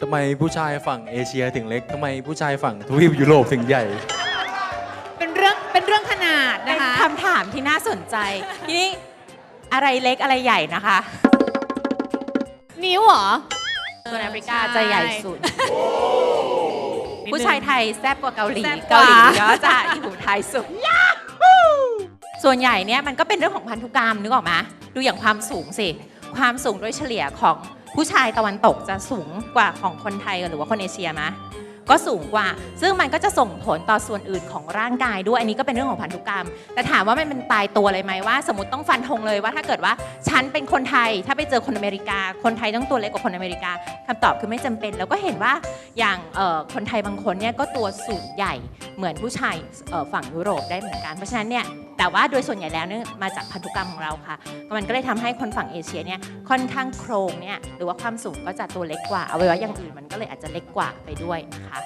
ทำไมผู้ชายฝั่งเอเชียถึงเล็กทำไมผู้ชายฝั่งทวีปยุโรปถึงใหญ่ เป็นเรื่องเป็นเรื่องขนาดเป็นะนคะ คำถามที่น่าสนใจ ทีนี้อะไรเล็กอะไรใหญ่นะคะนิ้วเหรอ ส่วนแอฟริกาใช่จะใหญ่สุด ผู้ชายไทยแซ่บกว่าเกาหลี แซ่บกเกาว่าหลีก็จะอยู่ไทยสุด ส่วนใหญ่เนี่ยมันก็เป็นเรื่องของพันธุกรรมนึกออกไหมดูอย่างความสูงสิ ความสูงโดยเฉลี่ยของ ผู้ชายตะวันตกจะสูงกว่าของคนไทยหรือว่าคนเอเชียมะก็สูงกว่า ซึ่งมันก็จะส่งผลต่อส่วนอื่นของร่างกายด้วย อันนี้ก็เป็นเรื่องของพันธุกรรม แต่ถามว่ามันเป็นตายตัวเลยไหมว่า สมมติต้องฟันธงเลยว่าถ้าเกิดว่าฉันเป็นคนไทย ถ้าไปเจอคนอเมริกา คนไทยต้องตัวเล็กกว่าคนอเมริกาคำตอบคือไม่จำเป็น แล้วก็เห็นว่าอย่างคนไทยบางคนเนี่ยก็ตัวสูงใหญ่เหมือนผู้ชายฝั่งยุโรปได้เหมือนกัน เพราะฉะนั้นเนี่ย แต่ว่าโดยส่วนใหญ่แล้วเนี่ยมาจากพันธุกรรมของเราค่ะมันก็เลยทำให้คนฝั่งเอเชียเนี่ยค่อนข้างโครงเนี่ยหรือว่าความสูงก็จะตัวเล็กกว่าเอาไว้ว่าอย่างอื่นมันก็เลยอาจจะเล็กกว่าไปด้วยนะคะ